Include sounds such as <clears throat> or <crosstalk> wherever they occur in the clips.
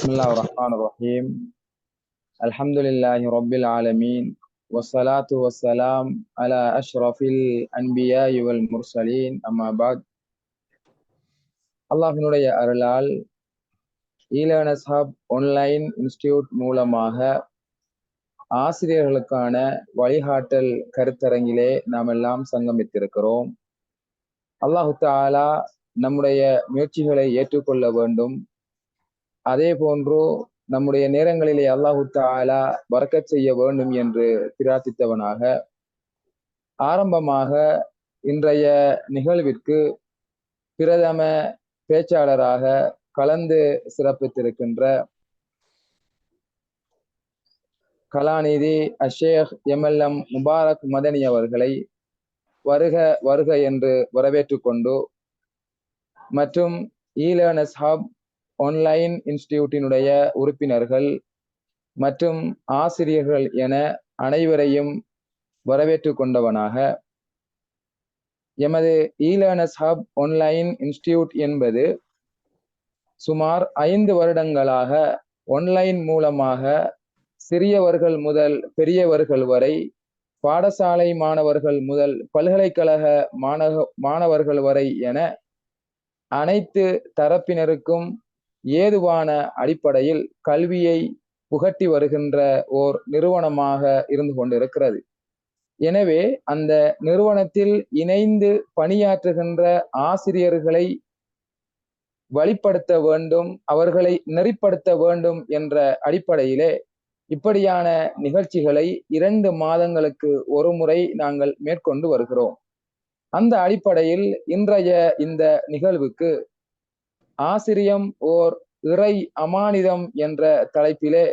بسم الله الرحمن الرحيم الحمد لله رب العالمين والصلاة والسلام على أشرف الأنبياء والمرسلين أما بعد அல்லாஹினுடைய அருளால் ஈலேர்னஸ் hub online institute மூலமாக ஆசிரியர்களுக்கான வழிகாட்டல் கருத்தரங்கிலே நாம் எல்லாம் சங்கமித்திருக்கிறோம் அல்லாஹு தாலா நம்முடைய முயற்சிகளை ஏற்றுக்கொள்ள வேண்டும் அதே போன்று நம்முடைய நேரங்களிலே அல்லாஹு தாலா வரக்கச் செய்ய வேண்டும் என்று பிரார்த்தித்தவனாக ஆரம்பமாக இன்றைய நிகழ்விற்கு பிரதம பேச்சாளராக கலந்து சிறப்பித்திருக்கின்ற கலாநிதி அஷேக் எம்எல்எம் முபாரக் மதனி அவர்களை வருக வருக என்று வரவேற்று கொண்டு மற்றும் ஈலேர்னஸ் ஹப் ஒன்லைன் இன்ஸ்டிடியூட்டினுடைய உறுப்பினர்கள் மற்றும் ஆசிரியர்கள் என அனைவரையும் வரவேற்று கொண்டவனாக. எமது இலேர்னஸ் ஹப் ஒன்லைன் இன்ஸ்டிடியூட் என்பது சுமார் ஐந்து வருடங்களாக ஒன்லைன் மூலமாக சிறியவர்கள் முதல் பெரியவர்கள் வரை பாடசாலை மாணவர்கள் முதல் பல்கலைக்கழக மாணவ மாணவர்கள் வரை என அனைத்து தரப்பினருக்கும் ஏதுவான அடிப்படையில் கல்வியை புகட்டி வருகின்ற ஓர் நிறுவனமாக இருந்து கொண்டிருக்கிறது. எனவே அந்த நிறுவனத்தில் இணைந்து பணியாற்றுகின்ற ஆசிரியர்களை வழிப்படுத்த வேண்டும் அவர்களை நெறிப்படுத்த வேண்டும் என்ற அடிப்படையிலே இப்படியான நிகழ்ச்சிகளை இரண்டு மாதங்களுக்கு ஒரு முறை நாங்கள் மேற்கொண்டு வருகிறோம். அந்த அடிப்படையில் இன்றைய இந்த நிகழ்வுக்கு ஆசிரியம் ஓர் இறை அமானிதம் என்ற தலைப்பிலே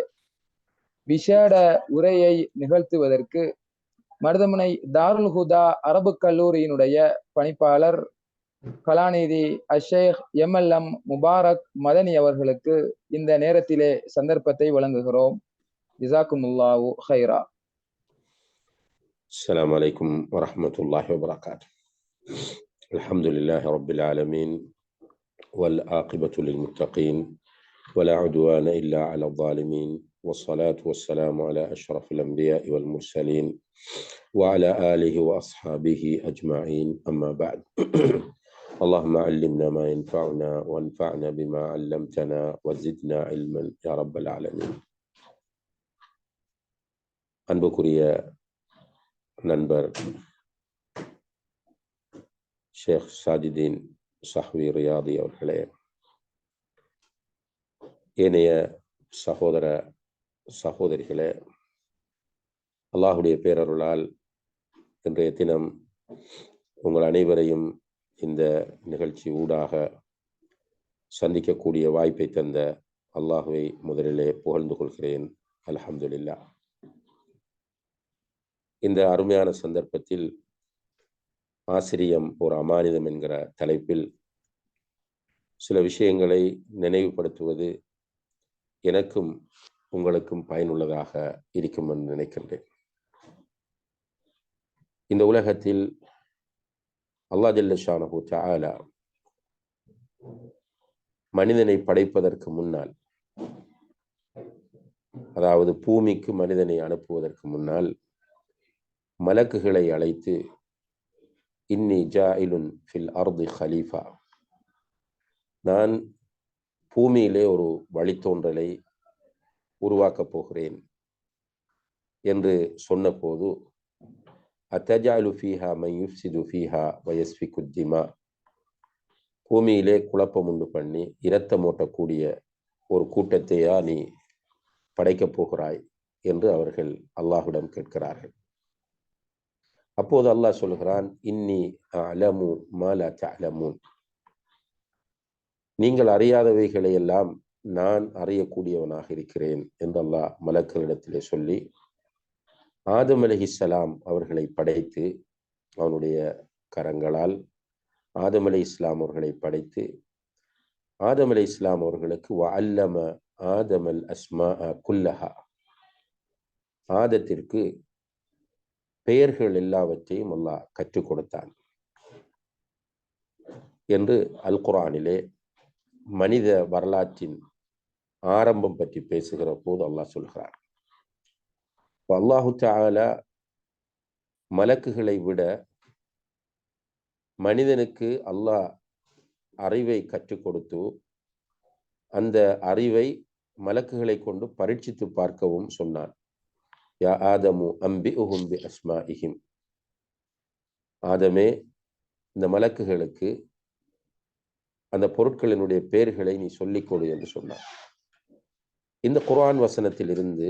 விசேட உரையை நிகழ்த்துவதற்கு மருதமனை தாருல் ஹுதா அரபு கல்லூரியினுடைய பணிப்பாளர் கலாநிதி அஷேக் எம்எல்எம் முபாரக் மதனி அவர்களுக்கு இந்த நேரத்திலே சந்தர்ப்பத்தை வழங்குகிறோம் ஜிசாக்குமுல்லாவு ஹைரா السلام عليكم ورحمة الله وبركاته الحمد لله رب العالمين والعاقبة للمتقين ولا عدوان إلا على الظالمين والصلاة والسلام على أشرف الأنبياء والمرسلين وعلى آله وأصحابه أجمعين أما بعد <clears throat> اللهم علمنا ما ينفعنا وانفعنا بما علمتنا وزدنا علما يا رب العالمين அன்புக்குரிய நண்பர் ஷேக் சாஜிதீன் சஹ்வி ரியாதி அவர்களே ஏனைய சகோதர சகோதரிகளே அல்லாஹுடைய பேரருளால் இன்றைய தினம் உங்கள் அனைவரையும் இந்த நிகழ்ச்சி ஊடாக சந்திக்கக்கூடிய வாய்ப்பை தந்த அல்லாஹுவை முதலிலே புகழ்ந்து கொள்கிறேன். அலமதுல்லா இந்த அருமையான சந்தர்ப்பத்தில் ஆசிரியம் ஒரு அமானிதம் என்கிற தலைப்பில் சில விஷயங்களை நினைவுபடுத்துவது எனக்கும் உங்களுக்கும் பயனுள்ளதாக இருக்கும் என்று நினைக்கின்றேன். இந்த உலகத்தில் அல்லா ஜல்லஷானு தாலா மனிதனை படைப்பதற்கு முன்னால் அதாவது பூமிக்கு மனிதனை அனுப்புவதற்கு முன்னால் மலக்குகளை அழைத்து இன்னி ஜாயிலுன் ஃபில் அர்தி ஹலீஃபா. நான் பூமியிலே ஒரு வழித்தோன்றலை உருவாக்கப் போகிறேன் என்று சொன்னபோது அத்தஜாலு ஃபீஹா மையுஃப்சிது ஃபீஹா வயஸ்வி குத்திமா பூமியிலே குழப்பம் உண்டு பண்ணி இரத்தம் ஓட்டக்கூடிய ஒரு கூட்டத்தையா நீ படைக்கப் போகிறாய் என்று அவர்கள் அல்லாஹுடன் கேட்கிறார்கள். அப்போது அல்லாஹ் சொல்கிறான் இன்னி அலமு மாலா தலமூன் நீங்கள் அறியாதவைகளை எல்லாம் நான் அறியக்கூடியவனாக இருக்கிறேன் என்று அல்லாஹ் மலக்களிடத்திலே சொல்லி ஆதம் அலஹிஸ்லாம் அவர்களை படைத்து அவனுடைய கரங்களால் ஆதம் அலி இஸ்லாம் அவர்களை படைத்து ஆதம் அலி இஸ்லாம் அவர்களுக்கு அல்லம ஆதமல் அஸ்மா குல்லஹா. ஆதத்திற்கு பெயர்கள் எல்லாவற்றையும் அல்லாஹ் கற்றுக் கொடுத்தான். என்று அல் குரானிலே மனித வரலாற்றின் ஆரம்பம் பற்றி பேசுகிற போது அல்லாஹ் சொல்கிறார் அல்லாஹு தாலா மலக்குகளை விட மனிதனுக்கு அல்லாஹ் அறிவை கற்றுக் கொடுத்து அந்த அறிவை மலக்குகளை கொண்டு பரீட்சித்து பார்க்கவும் சொன்னான். யா ஆதமு அம்பி உஹும்பி அஸ்மா இஹிம் ஆதமே இந்த மலக்குகளுக்கு அந்த பொருட்களினுடைய பெயர்களை நீ சொல்லிக் கொடு என்று சொன்னார். இந்த குர்ஆன் வசனத்தில் இருந்து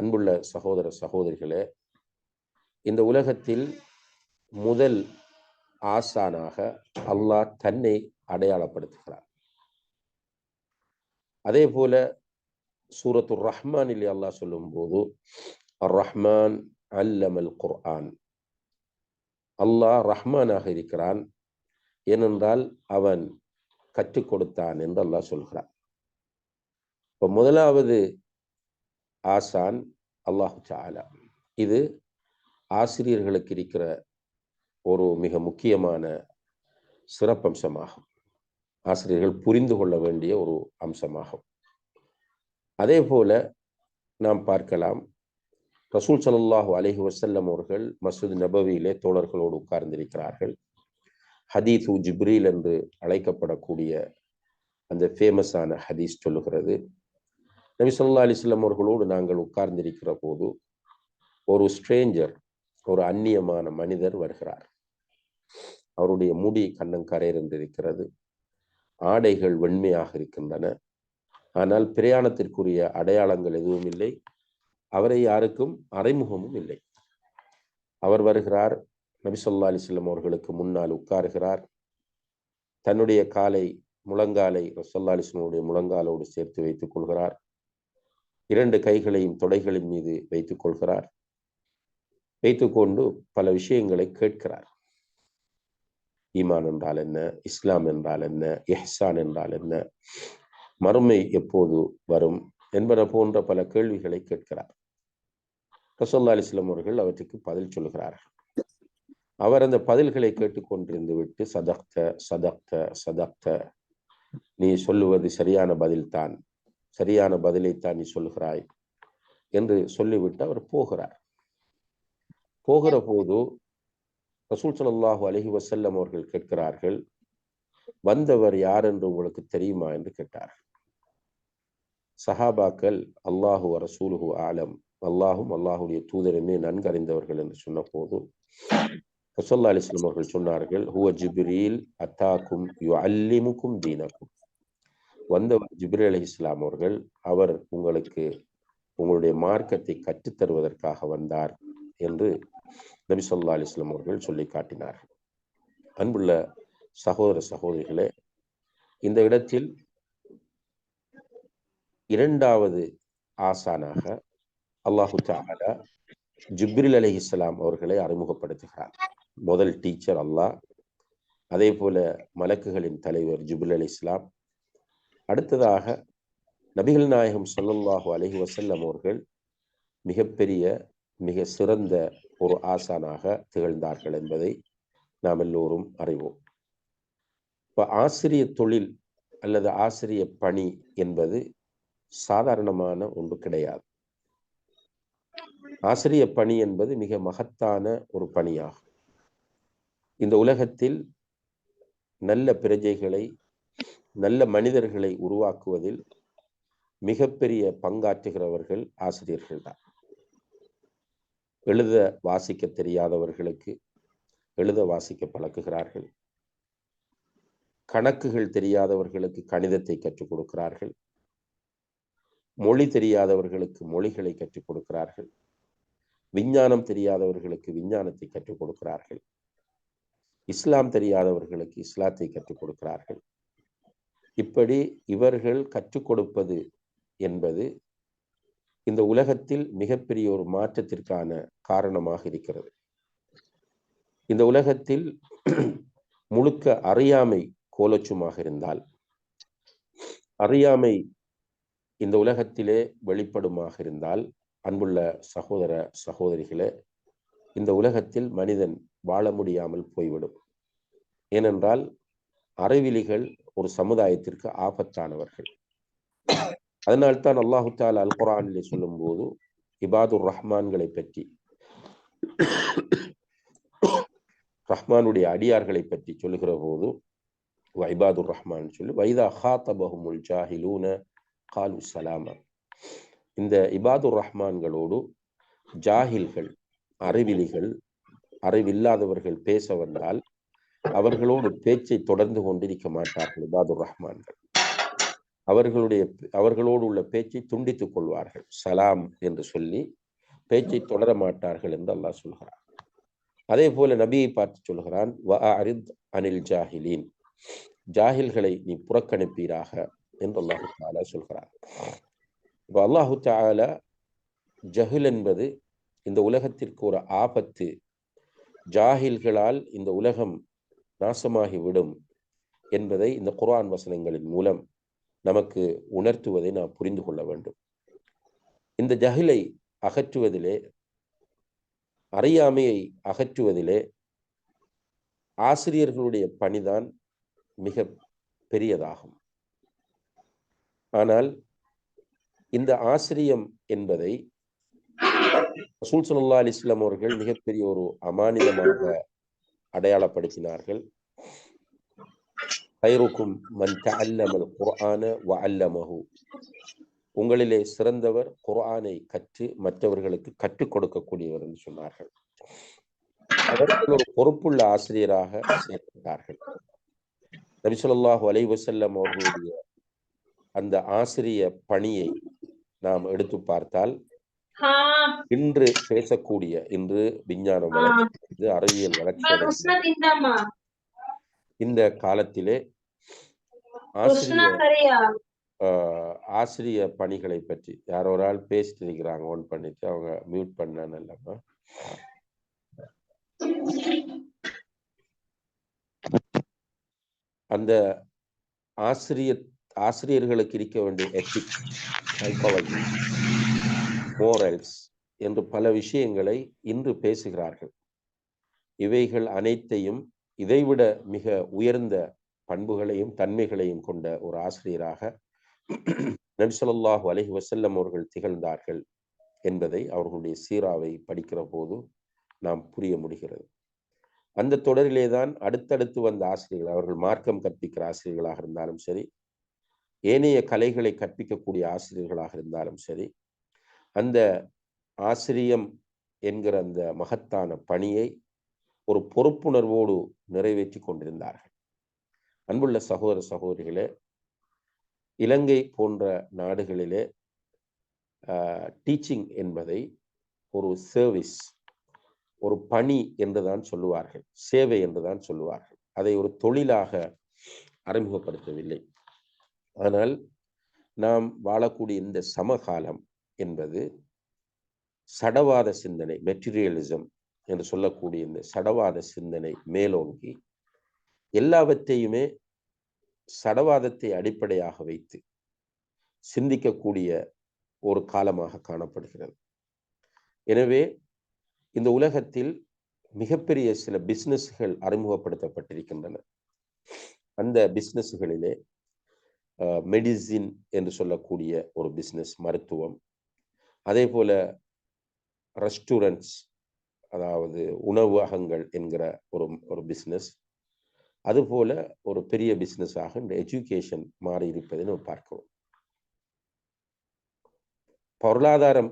அன்புள்ள சகோதர சகோதரிகளே இந்த உலகத்தில் முதல் ஆசானாக அல்லாஹ் தன்னை அடையாளப்படுத்துகிறார். அதே போல சூரத்து ரஹ்மானில் அல்லாஹ் சொல்லும் போது அர் ரஹ்மான் அல்லமல் குர்ஆன் அல்லாஹ் ரஹ்மானாக இருக்கிறான் ஏனென்றால் அவன் கற்றுக் கொடுத்தான் என்று அல்லாஹ் சொல்கிறான். இப்போ முதலாவது ஆசான் அல்லாஹு சாலா இது ஆசிரியர்களுக்கு இருக்கிற ஒரு மிக முக்கியமான சிறப்பம்சமாகும். ஆசிரியர்கள் புரிந்து கொள்ள வேண்டிய ஒரு அம்சமாகும். அதே போல நாம் பார்க்கலாம் ரசூல் சல்லாஹூ அலஹி வசல்லம் அவர்கள் மசூத் நபவியிலே தோழர்களோடு உட்கார்ந்திருக்கிறார்கள். ஹதீத் ஜிப்ரீல் என்று அழைக்கப்படக்கூடிய அந்த ஃபேமஸான ஹதீஸ் சொல்லுகிறது. நபி சொல்லா அலிஸ்லாம் அவர்களோடு நாங்கள் உட்கார்ந்திருக்கிற போது ஒரு ஸ்ட்ரேஞ்சர் ஒரு அந்நியமான மனிதர் வருகிறார். அவருடைய முடி கண்ணங்கரையர் என்றிருக்கிறது ஆடைகள் வெண்மையாக இருக்கின்றன. ஆனால் பிரயாணத்திற்குரிய அடையாளங்கள் எதுவும் இல்லை. அவரை யாருக்கும் அறைமுகமும் இல்லை. அவர் வருகிறார் நபிசல்லா அலிஸ்லம் அவர்களுக்கு முன்னால் உட்காருகிறார். தன்னுடைய காலை முழங்காலை ரசல்லா அலிஸ்லமுடைய முழங்காலோடு சேர்த்து வைத்துக் கொள்கிறார். இரண்டு கைகளையும் தொடைகளின் மீது வைத்துக் கொள்கிறார். வைத்துக்கொண்டு பல விஷயங்களை கேட்கிறார். ஈமான் என்றால் என்ன இஸ்லாம் என்றால் என்ன எஹ்சான் என்றால் என்ன மறுமை எப்போது வரும் என்பன போன்ற பல கேள்விகளை கேட்கிறார். ரசோல்லா அலிஸ்லாம் அவர்கள் அவற்றுக்கு பதில் சொல்கிறார்கள் அவர் அந்த பதில்களை கேட்டுக்கொண்டிருந்து விட்டு சதக்த சதக்த சதக்த நீ சொல்லுவது சரியான பதில்தான் சரியான பதிலைத்தான் நீ சொல்லுகிறாய் என்று சொல்லிவிட்டு அவர் போகிறார். போகிற போது ரசூல் சல்லாஹூ அலஹி வசல்லம் அவர்கள் கேட்கிறார்கள் வந்தவர் யார் என்று உங்களுக்கு தெரியுமா? என்று கேட்டார்கள். சஹாபாக்கள் அல்லாஹு ரசூலுஹு ஆலம் அல்லாஹும் அல்லாஹுடைய தூதருமே நன்கறிந்தவர்கள் என்று சொன்ன போது ரசோல்லா அலிஸ்லாம் அவர்கள் சொன்னார்கள் ஹுவ ஜிப்ரீல் அத்தாக்கும் யு அல்லிமுக்கும் தீனக்கும். வந்தவர் ஜிப்ரி அலி இஸ்லாம் அவர்கள் அவர் உங்களுக்கு உங்களுடைய மார்க்கத்தை கற்றுத்தருவதற்காக வந்தார் என்று நபி சொல்லா அலிஸ்லாம் அவர்கள் சொல்லி காட்டினார்கள். அன்புள்ள சகோதர சகோதரிகளே இந்த இடத்தில் இரண்டாவது ஆசானாக அல்லாஹு தாலா ஜிப்ரில் அலி இஸ்லாம் அவர்களை அறிமுகப்படுத்துகிறார் முதல் டீச்சர் அல்லாஹ் அதே போல மலக்குகளின் தலைவர் ஜிபுல் அலி இஸ்லாம் அடுத்ததாக நபிகள் நாயகம் சொல்லல்லாஹு அலஹி வசல்லம் அவர்கள் மிகப்பெரிய மிக சிறந்த ஒரு ஆசானாக திகழ்ந்தார்கள் என்பதை நாம் எல்லோரும் அறிவோம். இப்போ ஆசிரிய தொழில் அல்லது ஆசிரிய பணி என்பது சாதாரணமான ஒன்று கிடையாது. ஆசிரிய பணி என்பது மிக மகத்தான ஒரு பணியாகும். இந்த உலகத்தில் நல்ல பிரஜைகளை நல்ல மனிதர்களை உருவாக்குவதில் மிகப்பெரிய பங்காற்றுகிறவர்கள் ஆசிரியர்கள் தான். எழுத வாசிக்க தெரியாதவர்களுக்கு எழுத வாசிக்க பழக்குகிறார்கள். கணக்குகள் தெரியாதவர்களுக்கு கணிதத்தை கற்றுக் கொடுக்கிறார்கள். மொழி தெரியாதவர்களுக்கு மொழிகளை கற்றுக் கொடுக்கிறார்கள். விஞ்ஞானம் தெரியாதவர்களுக்கு விஞ்ஞானத்தை கற்றுக் கொடுக்கிறார்கள். இஸ்லாம் தெரியாதவர்களுக்கு இஸ்லாத்தை கற்றுக் கொடுக்கிறார்கள். இப்படி இவர்கள் கற்றுக் கொடுப்பது என்பது இந்த உலகத்தில் மிகப்பெரிய ஒரு மாற்றத்திற்கான காரணமாக இருக்கிறது. இந்த உலகத்தில் முழுக்க அறியாமை கோலச்சுமாக இருந்தால் அறியாமை இந்த உலகத்திலே வெளிப்படுமாக இருந்தால் அன்புள்ள சகோதர சகோதரிகளே இந்த உலகத்தில் மனிதன் வாழ முடியாமல் போய்விடும். ஏனென்றால் அறிவிலிகள் ஒரு சமுதாயத்திற்கு ஆபத்தானவர்கள். அதனால்தான் அல்லாஹு தால் அல் குரானிலே சொல்லும்போது இபாதுர் ரஹ்மான்களை பற்றி ரஹ்மானுடைய அடியார்களை பற்றி சொல்லுகிற போது வைபாதுர் ரஹ்மான் சொல்லி வைதா ஹாத்தபஹுமுல் ஜாஹிலூன காலு சலாமா இந்த இபாதுர் ரஹ்மான்களோடு ஜாஹில்கள் அறிவிலிகள் அறிவில்லாதவர்கள் பேச வந்தால் அவர்களோடு பேச்சை தொடர்ந்து கொண்டிருக்க மாட்டார்கள் இபாதுர் ரஹ்மான்கள். அவர்களுடைய அவர்களோடு உள்ள பேச்சை துண்டித்துக் கொள்வார்கள். சலாம் என்று சொல்லி பேச்சை தொடர மாட்டார்கள் என்று அல்லாஹ் சொல்கிறார் அதே போல நபியை பார்த்து சொல்கிறான் அனில் ஜாஹிலீன் ஜாஹில்களை நீ புறக்கணிப்பீராக என்று அல்லாஹு சொல்கிறார் இப்போ அல்லாஹு தாலா ஜஹில் என்பது இந்த உலகத்திற்கு ஒரு ஆபத்து. ஜாஹில்களால் இந்த உலகம் நாசமாகிவிடும் என்பதை இந்த குர்ஆன் வசனங்களின் மூலம் நமக்கு உணர்த்துவதை நாம் புரிந்து கொள்ள வேண்டும். இந்த ஜஹிலை அகற்றுவதிலே அறியாமையை அகற்றுவதிலே ஆசிரியர்களுடைய பணிதான் மிக பெரியதாகும். ஆனால் இந்த ஆசிரியம் என்பதை ரசூல் சல்லா அலிஸ்லாம் அவர்கள் மிகப்பெரிய ஒரு அமானிதமாக அடையாளப்படுத்தினார்கள். கைருக்கும் மன் குர்ஆன வ அல்லமஹு உங்களிலே சிறந்தவர் குர்ஆனை கற்று மற்றவர்களுக்கு கற்றுக் கொடுக்கக்கூடியவர் என்று சொன்னார்கள். அவர்கள் ஒரு பொறுப்புள்ள ஆசிரியராக செயல்பட்டார்கள் நபிசுல்லாஹு அலைவசல்லம் அவர்களுடைய அந்த ஆசிரிய பணியை நாம் எடுத்து பார்த்தால் இன்று பேசக்கூடிய இன்று விஞ்ஞானம் வளர்ச்சி அறிவியல் வளர்ச்சி இந்த காலத்திலே ஆசிரியர் ஆசிரிய பணிகளை பற்றி யாரோ ஒரு ஆள் பேசிட்டு இருக்கிறாங்க ஓன் பண்ணிட்டு அவங்க மியூட் பண்ணான்னு அந்த ஆசிரியர் ஆசிரியர்களுக்கு இருக்க வேண்டிய எத்திக்ஸ் சைக்காலஜி மோரல்ஸ் என்று பல விஷயங்களை இன்று பேசுகிறார்கள். இவைகள் அனைத்தையும் இதைவிட மிக உயர்ந்த பண்புகளையும் தன்மைகளையும் கொண்ட ஒரு ஆசிரியராக நபிசல்லாஹு அலஹி வசல்லம் அவர்கள் திகழ்ந்தார்கள் என்பதை அவர்களுடைய சீராவை படிக்கிற போது நாம் புரிய முடிகிறது. அந்த தொடரிலே தான் அடுத்தடுத்து வந்த ஆசிரியர்கள் அவர்கள் மார்க்கம் கற்பிக்கிற ஆசிரியர்களாக இருந்தாலும் சரி ஏனைய கலைகளை கற்பிக்கக்கூடிய ஆசிரியர்களாக இருந்தாலும் சரி அந்த ஆசிரியம் என்கிற அந்த மகத்தான பணியை ஒரு பொறுப்புணர்வோடு நிறைவேற்றி கொண்டிருந்தார்கள். அன்புள்ள சகோதர சகோதரிகளே இலங்கை போன்ற நாடுகளிலே டீச்சிங் என்பதை ஒரு சர்வீஸ் ஒரு பணி என்றுதான் சொல்லுவார்கள் சேவை என்றுதான் சொல்லுவார்கள். அதை ஒரு தொழிலாக அறிமுகப்படுத்தவில்லை. ஆனால் நாம் வாழக்கூடிய இந்த சமகாலம் என்பது சடவாத சிந்தனை மெட்டீரியலிசம் என்று சொல்லக்கூடிய இந்த சடவாத சிந்தனை மேலோங்கி எல்லாவற்றையுமே சடவாதத்தை அடிப்படையாக வைத்து சிந்திக்கக்கூடிய ஒரு காலமாக காணப்படுகிறது. எனவே இந்த உலகத்தில் மிகப்பெரிய சில பிஸ்னஸ்கள் அறிமுகப்படுத்தப்பட்டிருக்கின்றன. அந்த பிஸ்னஸ்களிலே மெடிசின் என்று சொல்லக்கூடிய ஒரு பிஸ்னஸ் மருத்துவம். அதே போல ரெஸ்டூரண்ட்ஸ் அதாவது உணவகங்கள் என்கிற ஒரு ஒரு பிஸ்னஸ் அதுபோல ஒரு பெரிய பிஸ்னஸாக இந்த எஜுகேஷன் மாறி இருப்பதை நம்ம பார்க்கிறோம். பொருளாதாரம்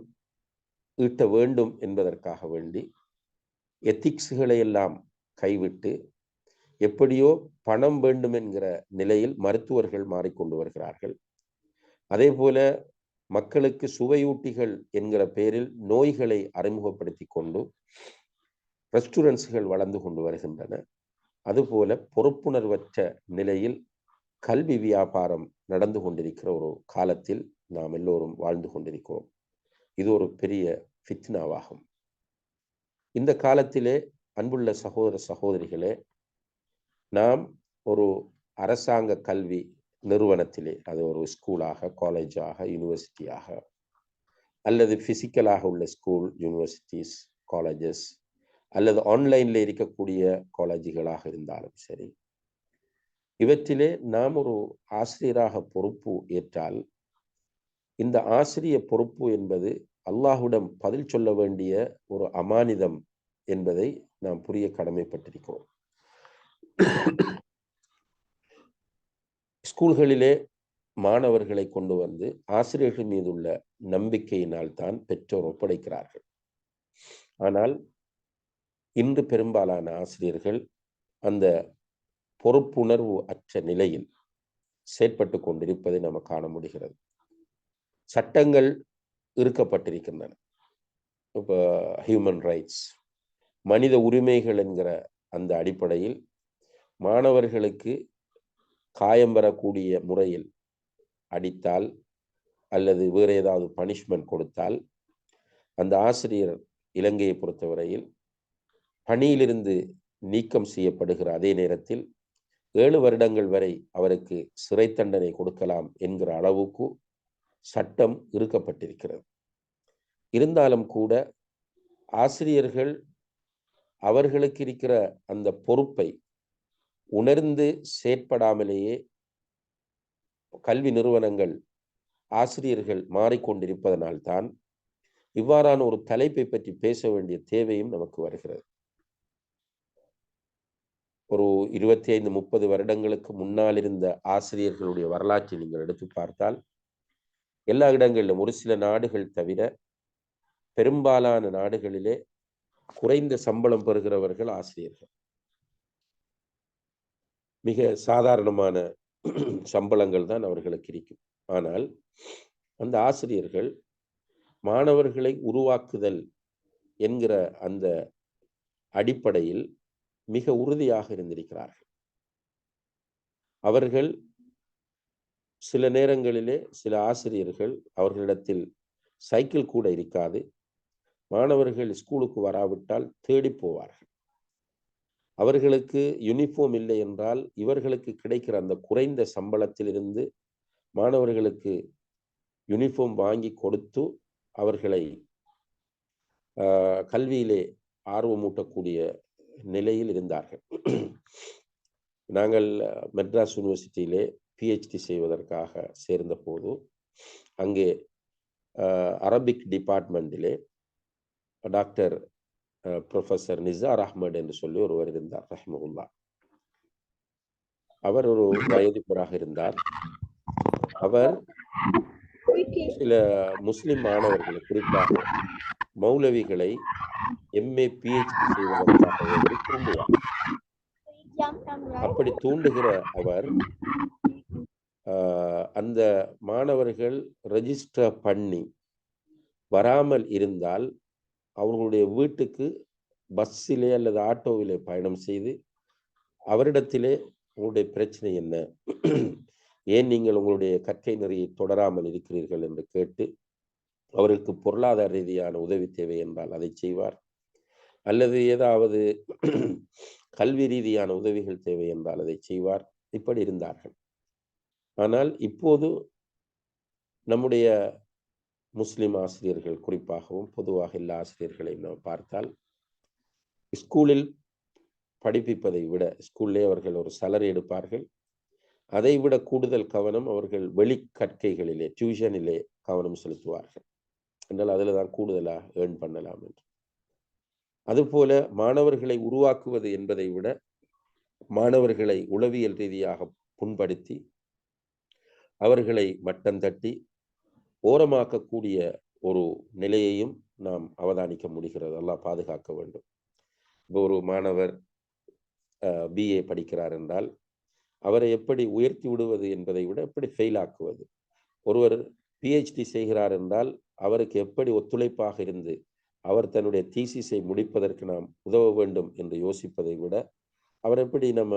ஈட்ட வேண்டும் என்பதற்காக வேண்டி எத்திக்ஸ்களை எல்லாம் கைவிட்டு எப்படியோ பணம் வேண்டும் என்கிற நிலையில் மருத்துவர்கள் மாறிக்கொண்டு வருகிறார்கள். அதே போல மக்களுக்கு சுவையூட்டிகள் என்கிற பெயரில் நோய்களை அறிமுகப்படுத்தி கொண்டு ரெஸ்டூரண்ட்ஸ்கள் வளர்ந்து கொண்டு வருகின்றன. அதுபோல பொறுப்புணர்வற்ற நிலையில் கல்வி வியாபாரம் நடந்து கொண்டிருக்கிற ஒரு காலத்தில் நாம் எல்லோரும் வாழ்ந்து கொண்டிருக்கிறோம். இது ஒரு பெரிய ஃபித்னாவாகும். இந்த காலத்திலே அன்புள்ள சகோதர சகோதரிகளே நாம் ஒரு அரசாங்க கல்வி நிறுவனத்திலே அது ஒரு ஸ்கூலாக காலேஜாக யூனிவர்சிட்டியாக அல்லது ஃபிசிக்கலாக உள்ள ஸ்கூல் யூனிவர்சிட்டிஸ் காலேஜஸ் அல்லது ஆன்லைனில் இருக்கக்கூடிய காலேஜுகளாக இருந்தாலும் சரி இவற்றிலே நாம் ஒரு ஆசிரியராக பொறுப்பு ஏற்றால் இந்த ஆசிரிய பொறுப்பு என்பது அல்லாஹுடன் பதில் சொல்ல வேண்டிய ஒரு அமானிதம் என்பதை நாம் புரிய கடமைப்பட்டிருக்கிறோம். ஸ்கூல்களிலே மாணவர்களை கொண்டு வந்து ஆசிரியர்கள் மீது உள்ள நம்பிக்கையினால் தான் பெற்றோர் ஒப்படைக்கிறார்கள். ஆனால் இன்று பெரும்பாலான ஆசிரியர்கள் அந்த பொறுப்புணர்வு அற்ற நிலையில் செயற்பட்டு கொண்டிருப்பதை நம்ம காண முடிகிறது. சட்டங்கள் இருக்கப்பட்டிருக்கின்றன இப்போ ஹியூமன் ரைட்ஸ் மனித உரிமைகள் என்கிற அந்த அடிப்படையில் மாணவர்களுக்கு காயம் வரக்கூடிய முறையில் அடித்தால் அல்லது வேறு ஏதாவது பனிஷ்மெண்ட் கொடுத்தால் அந்த ஆசிரியர் இலங்கையை பொறுத்தவரையில் பணியிலிருந்து நீக்கம் செய்யப்படுகிற அதே நேரத்தில் ஏழு வருடங்கள் வரை அவருக்கு சிறை தண்டனை கொடுக்கலாம் என்கிற அளவுக்கு சட்டம் இருக்கப்பட்டிருக்கிறது இருந்தாலும் கூட ஆசிரியர்கள் அவர்களுக்கு இருக்கிற அந்த பொறுப்பை உணர்ந்து செயற்படாமலேயே கல்வி நிறுவனங்கள் ஆசிரியர்கள் மாறிக்கொண்டிருப்பதனால்தான் இவ்வாறான ஒரு தலைப்பை பற்றி பேச வேண்டிய தேவையும் நமக்கு வருகிறது. ஒரு இருபத்தி ஐந்து முப்பது வருடங்களுக்கு முன்னால் இருந்த ஆசிரியர்களுடைய வரலாற்றை நீங்கள் எடுத்து பார்த்தால் எல்லா இடங்களிலும் ஒரு சில நாடுகள் தவிர பெரும்பாலான நாடுகளிலே குறைந்த சம்பளம் பெறுகிறவர்கள் ஆசிரியர்கள். மிக சாதாரணமான <clears throat> சம்பளங்கள் தான் அவர்களுக்கு இருக்கும். ஆனால் அந்த ஆசிரியர்கள் மாணவர்களை உருவாக்குதல் என்கிற அந்த அடிப்படையில் மிக உறுதியாக இருந்திருக்கிறார்கள். அவர்கள் சில நேரங்களிலே சில ஆசிரியர்கள் அவர்களிடத்தில் சைக்கிள் கூட இருக்காது. மாணவர்கள் ஸ்கூலுக்கு வராவிட்டால் தேடி போவார்கள். அவர்களுக்கு யூனிஃபார்ம் இல்லை என்றால் இவர்களுக்கு கிடைக்கிற அந்த குறைந்த சம்பளத்திலிருந்து மாணவர்களுக்கு யூனிஃபார்ம் வாங்கி கொடுத்து அவர்களை கல்வியிலே ஆர்வமூட்டக்கூடிய நிலையில் இருந்தார்கள். நாங்கள் மெட்ராஸ் யூனிவர்சிட்டியிலே பிஹெச்டி செய்வதற்காக சேர்ந்த போது அங்கே அரபிக் டிபார்ட்மெண்ட்டிலே டாக்டர் ப்ரொஃபஸர் நிசார் அஹ்மத் என்று சொல்லி ஒருவர் இருந்தார் ரஹ்மகுல்லா அவர் ஒரு வயதிப்பராக இருந்தார். அவர் சில முஸ்லிம் மாணவர்களை குறிப்பாக மௌலவிகளை எம்ஏ பிஹெச்டி செய்வதற்காக வேண்டி தூண்டுவார். அப்படி தூண்டுகிற அவர் அந்த மாணவர்கள் ரெஜிஸ்டர் பண்ணி வராமல் இருந்தால் அவர்களுடைய வீட்டுக்கு பஸ்ஸிலே அல்லது ஆட்டோவிலே பயணம் செய்து அவரிடத்திலே உங்களுடைய பிரச்சனை என்ன? ஏன் நீங்கள் உங்களுடைய கற்கை நெறியை தொடராமல் இருக்கிறீர்கள் என்று கேட்டு அவருக்கு பொருளாதார ரீதியான உதவி தேவை என்றால் அதை செய்வார். அல்லது ஏதாவது கல்வி ரீதியான உதவிகள் தேவை என்றால் அதை செய்வார். இப்படி இருந்தார்கள். ஆனால் இப்போது நம்முடைய முஸ்லிம் ஆசிரியர்கள் குறிப்பாகவும் பொதுவாக எல்லா ஆசிரியர்களையும் நாம் பார்த்தால் ஸ்கூலில் படிப்பிப்பதை விட ஸ்கூல்லே அவர்கள் ஒரு சலரி எடுப்பார்கள். அதை விட கூடுதல் கவனம் அவர்கள் வெளி கற்கைகளிலே டியூஷனிலே கவனம் செலுத்துவார்கள். என்றால் அதில் தான் கூடுதலாக ஏர்ன் பண்ணலாம் என்று. அதுபோல மாணவர்களை உருவாக்குவது என்பதை விட மாணவர்களை உளவியல் ரீதியாக புண்படுத்தி அவர்களை மட்டம் தட்டி ஓரமாக்கக்கூடிய ஒரு நிலையையும் நாம் அவதானிக்க முடிகிறது. எல்லாம் பாதுகாக்க வேண்டும். இப்போ ஒரு மாணவர் பிஏ படிக்கிறார் என்றால் அவரை எப்படி உயர்த்தி விடுவது என்பதை விட எப்படி ஃபெயில் ஆக்குவது? ஒருவர் பிஹெச்டி செய்கிறார் என்றால் அவருக்கு எப்படி ஒத்துழைப்பாக இருந்து அவர் தன்னுடைய தீசிஸை முடிப்பதற்கு நாம் உதவ வேண்டும் என்று யோசிப்பதை விட அவர் எப்படி நம்ம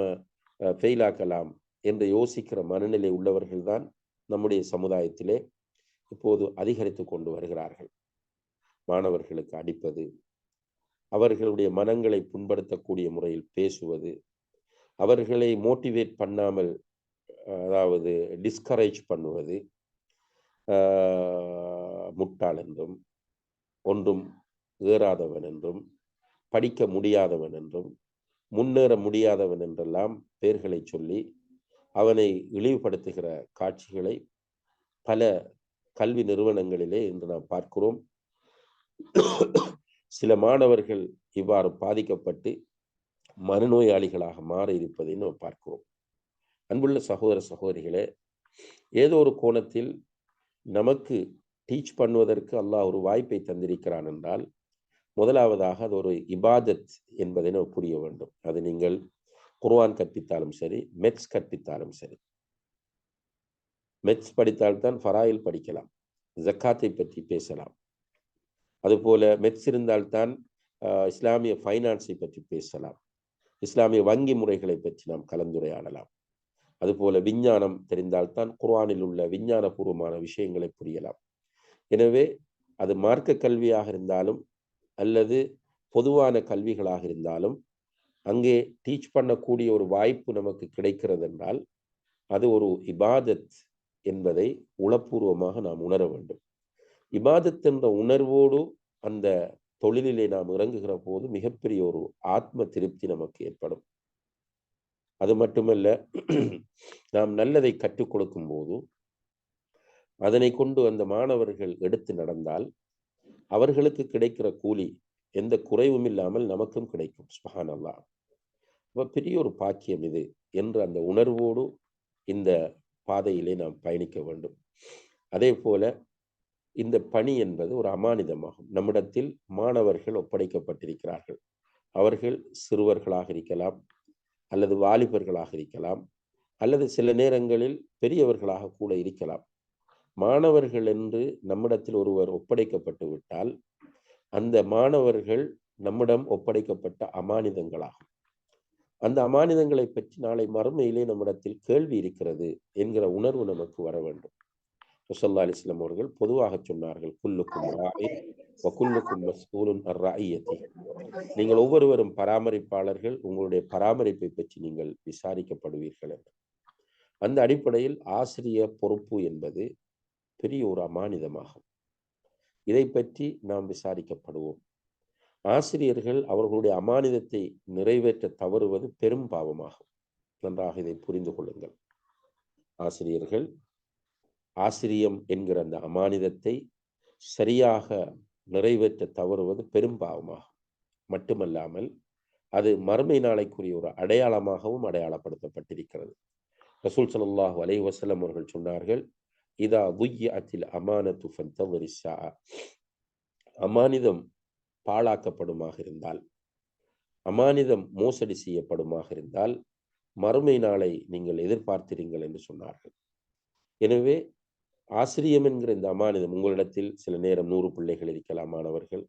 ஃபெயில் ஆக்கலாம் என்று யோசிக்கிற மனநிலை உள்ளவர்கள்தான் நம்முடைய சமுதாயத்திலே இப்போது அதிகரித்து கொண்டு வருகிறார்கள். மாணவர்களுக்கு அடிப்பது அவர்களுடைய மனங்களை புண்படுத்தக்கூடிய முறையில் பேசுவது அவர்களை மோட்டிவேட் பண்ணாமல் அதாவது டிஸ்கரேஜ் பண்ணுவது முட்டாள் என்றும் ஒன்றும் ஏறாதவன் என்றும் படிக்க முடியாதவன் என்றும் முன்னேற முடியாதவன் என்றெல்லாம் பெயர்களை சொல்லி அவனை இழிவுபடுத்துகிற காட்சிகளை பல கல்வி நிறுவனங்களிலே இன்று நாம் பார்க்கிறோம். சில மாணவர்கள் இவ்வாறு பாதிக்கப்பட்டு மனநோயாளிகளாக மாற இருப்பதை நாம் பார்க்கிறோம். அன்புள்ள சகோதர சகோதரிகளே ஏதோ ஒரு கோணத்தில் நமக்கு டீச் பண்ணுவதற்கு அல்லாஹ் ஒரு வாய்ப்பை தந்திருக்கிறான் என்றால் முதலாவதாக அது ஒரு இபாதத் என்பதை நாம் புரிய வேண்டும். அது நீங்கள் குர்வான் கற்பித்தாலும் சரி மெட்ஸ் கற்பித்தாலும் சரி. மெட்ஸ் படித்தால்தான் ஃபராயில் படிக்கலாம். ஜக்காத்தை பற்றி பேசலாம். அதுபோல மெட்ஸ் இருந்தால்தான் இஸ்லாமிய ஃபைனான்ஸை பற்றி பேசலாம். இஸ்லாமிய வங்கி முறைகளை பற்றி நாம் கலந்துரையாடலாம். அதுபோல விஞ்ஞானம் தெரிந்தால்தான் குர்ஆனில் உள்ள விஞ்ஞானபூர்வமான விஷயங்களை புரியலாம். எனவே அது மார்க்க கல்வியாக இருந்தாலும் அல்லது பொதுவான கல்விகளாக இருந்தாலும் அங்கே டீச் பண்ணக்கூடிய ஒரு வாய்ப்பு நமக்கு கிடைக்கிறது என்றால் அது ஒரு இபாதத் என்பதை உளப்பூர்வமாக நாம் உணர வேண்டும். இபாதத் என்ற உணர்வோடு அந்த தொழிலிலே நாம் இறங்குகிற போது மிகப்பெரிய ஒரு ஆத்ம திருப்தி நமக்கு ஏற்படும். அது மட்டுமல்ல நாம் நல்லதை கற்றுக் கொடுக்கும் போது அதனை கொண்டு அந்த மாணவர்கள் எடுத்து நடந்தால் அவர்களுக்கு கிடைக்கிற கூலி எந்த குறைவும் இல்லாமல் நமக்கும் கிடைக்கும். சுபஹான் அல்லா பெரிய ஒரு பாக்கியம் இது என்று அந்த உணர்வோடு இந்த பாதையிலே நாம் பயணிக்க வேண்டும். அதே போல இந்த பணி என்பது ஒரு அமானிதமாகும். நம்மிடத்தில் மாணவர்கள் ஒப்படைக்கப்பட்டிருக்கிறார்கள். அவர்கள் சிறுவர்களாக இருக்கலாம் அல்லது வாலிபர்களாக இருக்கலாம் அல்லது சில நேரங்களில் பெரியவர்களாக கூட இருக்கலாம். மாணவர்கள் என்று நம்மிடத்தில் ஒருவர் ஒப்படைக்கப்பட்டு விட்டால் அந்த மாணவர்கள் நம்மிடம் ஒப்படைக்கப்பட்ட அமானிதங்களாகும். அந்த அமானிதங்களை பற்றி நாளை மறுமையிலே நம்மிடத்தில் கேள்வி இருக்கிறது என்கிற உணர்வு நமக்கு வர வேண்டும். ரசல்லா அலிஸ்லாம் அவர்கள் பொதுவாக சொன்னார்கள் குல்லுக்கும் குல்லுக்கும் மஸ்கூலுன் அர்ராயத்தி நீங்கள் ஒவ்வொருவரும் பராமரிப்பாளர்கள் உங்களுடைய பராமரிப்பை பற்றி நீங்கள் விசாரிக்கப்படுவீர்கள் என்று. அந்த அடிப்படையில் ஆசிரிய பொறுப்பு என்பது பெரிய ஒரு அமானிதமாகும். இதை பற்றி நாம் விசாரிக்கப்படுவோம். ஆசிரியர்கள் அவர்களுடைய அமானிதத்தை நிறைவேற்ற தவறுவது பெரும் பாவமாகும். நன்றாக இதை புரிந்து கொள்ளுங்கள். ஆசிரியர்கள் ஆசிரியம் என்கிற அந்த அமானிதத்தை சரியாக நிறைவேற்ற தவறுவது பெரும் பாவமாகும். மட்டுமல்லாமல் அது மறுமை நாளைக்குரிய ஒரு அடையாளமாகவும் அடையாளப்படுத்தப்பட்டிருக்கிறது. ரசூல் சல்லாஹூ அலை வசலம் அவர்கள் சொன்னார்கள் இதா துய்யத்தில் அமானத்து ஃபந்தவரிசா அமானிதம் பாழாக்கப்படுமாக இருந்தால் அமானிதம் மோசடி செய்யப்படுமாக இருந்தால் மறுமை நாளை நீங்கள் எதிர்பார்த்திருங்கள் என்று சொன்னார்கள். எனவே ஆசிரியம் என்கிற இந்த அமானிதம் உங்களிடத்தில் சில நேரம் நூறு பிள்ளைகள் இருக்கலாம் மாணவர்கள்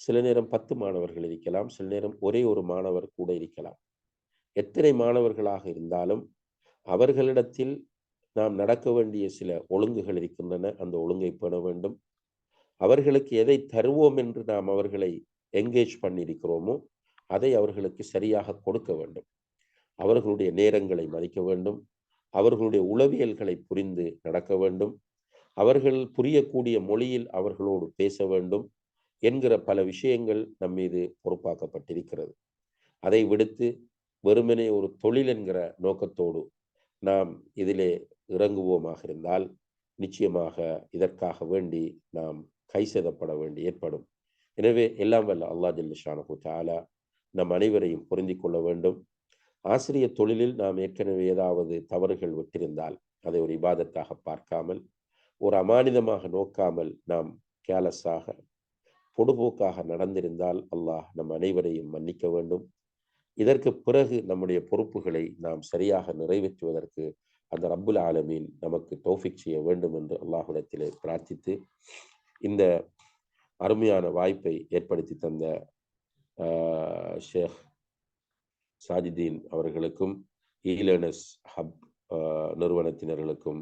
சில நேரம் பத்து மாணவர்கள் இருக்கலாம் சில நேரம் ஒரே ஒரு மாணவர் கூட இருக்கலாம். எத்தனை மாணவர்களாக இருந்தாலும் அவர்களிடத்தில் நாம் நடக்க வேண்டிய சில ஒழுங்குகள் இருக்கின்றன. அந்த ஒழுங்கை பெற வேண்டும். அவர்களுக்கு எதை தருவோம் என்று நாம் அவர்களை என்கேஜ் பண்ணியிருக்கிறோமோ அதை அவர்களுக்கு சரியாக கொடுக்க வேண்டும். அவர்களுடைய நேரங்களை மதிக்க வேண்டும். அவர்களுடைய உளவியல்களை புரிந்து நடக்க வேண்டும். அவர்கள் புரியக்கூடிய மொழியில் அவர்களோடு பேச வேண்டும் என்கிற பல விஷயங்கள் நம் மீது பொறுப்பாக்கப்பட்டிருக்கிறது. அதை விடுத்து வெறுமனே ஒரு தொழில் என்கிற நோக்கத்தோடு நாம் இதிலே இறங்குவோமாக இருந்தால் நிச்சயமாக இதற்காக வேண்டி நாம் கை செய்தப்பட வேண்டி ஏற்படும். எனவே எல்லாம் வல்ல அல்லா ஜல்லிஷானு தாலா நம் அனைவரையும் பொருந்தி கொள்ள வேண்டும். ஆசிரிய தொழிலில் நாம் ஏற்கனவே ஏதாவது தவறுகள் விட்டிருந்தால் அதை ஒரு இபாதத்தாக பார்க்காமல் ஒரு அமானிதமாக நோக்காமல் நாம் கேலஸாக பொடுபோக்காக நடந்திருந்தால் அல்லாஹ் நம் அனைவரையும் மன்னிக்க வேண்டும். இதற்கு பிறகு நம்முடைய பொறுப்புகளை நாம் சரியாக நிறைவேற்றுவதற்கு அந்த ரப்புல் ஆலமீன் நமக்கு டோஃபிக் செய்ய வேண்டும் என்று அல்லாஹுடத்திலே பிரார்த்தித்து இந்த அருமையான வாய்ப்பை ஏற்படுத்தி தந்த ஷேக் சாஜிதீன் அவர்களுக்கும் ஈலனஸ் ஹப் நிறுவனத்தினர்களுக்கும்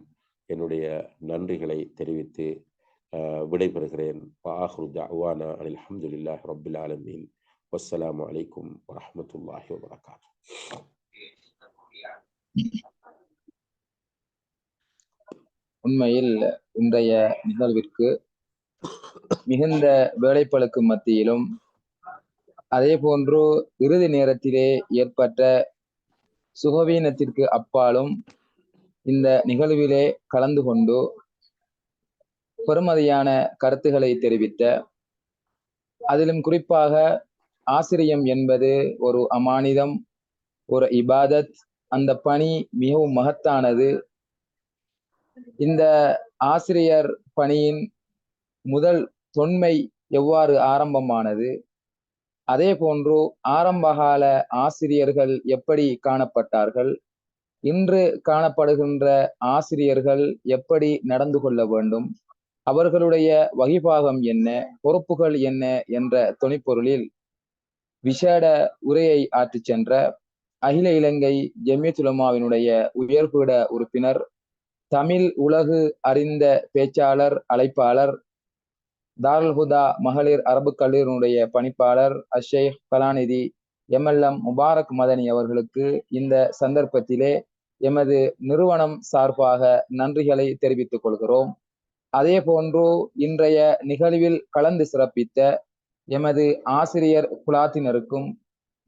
என்னுடைய நன்றிகளை தெரிவித்து விடைபெறுகிறேன். ஆஹ்ரு தவானா அனில் அஹமதுல்லாஹ் ரபுல் ஆலமீன். வஸ்ஸலாமு அலைக்கும் வரமத்துல்லாஹி வபரகாத்து. உண்மையில் இன்றைய நிகழ்விற்கு மிகுந்த வேலைப்பழுக்கு மத்தியிலும் அதே போன்று இறுதி நேரத்திலே ஏற்பட்ட சுகவீனத்திற்கு அப்பாலும் இந்த நிகழ்விலே கலந்து கொண்டு பெருமதியான கருத்துக்களை தெரிவித்த அதிலும் குறிப்பாக ஆசிரியம் என்பது ஒரு அமானிதம் ஒரு இபாதத் அந்த பணி மிகவும் மகத்தானது. இந்த ஆசிரியர் பணியின் முதல் தொன்மை எவ்வாறு ஆரம்பமானது? அதே போன்று ஆரம்பகால ஆசிரியர்கள் எப்படி காணப்பட்டார்கள்? இன்று காணப்படுகின்ற ஆசிரியர்கள் எப்படி நடந்து கொள்ள வேண்டும்? அவர்களுடைய வகிபாகம் என்ன? பொறுப்புகள் என்ன? என்ற துணைப்பொருளில் விசேட உரையை ஆற்றிச் சென்ற அகில இலங்கை ஜெமியத்துலமாவினுடைய உயர்பீட உறுப்பினர் தமிழ் உலகு அறிந்த பேச்சாளர் அழைப்பாளர் தாருல் ஹுதா மகளிர் அரபு கல்லூரியினுடைய பணிப்பாளர் அஷேக் கலாநிதி எம்எல்எம் முபாரக் மதனி அவர்களுக்கு இந்த சந்தர்ப்பத்திலே எமது நிறுவனம் சார்பாக நன்றிகளை தெரிவித்துக் கொள்கிறோம். அதே போன்று இன்றைய நிகழ்வில் கலந்து சிறப்பித்த எமது ஆசிரியர் குலாத்தினருக்கும்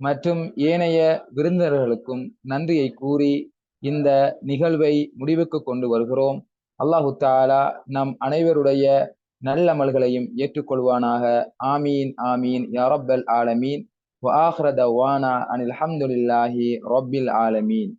மற்றும் ஏனைய விருந்தினர்களுக்கும் நன்றியை கூறி இந்த நிகழ்வை முடிவுக்கு கொண்டு வருகிறோம். அல்லாஹு தாலா நம் அனைவருடைய நல்லமல்களையும் ஏற்றுக்கொள்வானாக ஆமீன் ஆமீன் யா ரப்பல் ஆலமீன் وآخر دوانا أن الحمد لله رب العالمين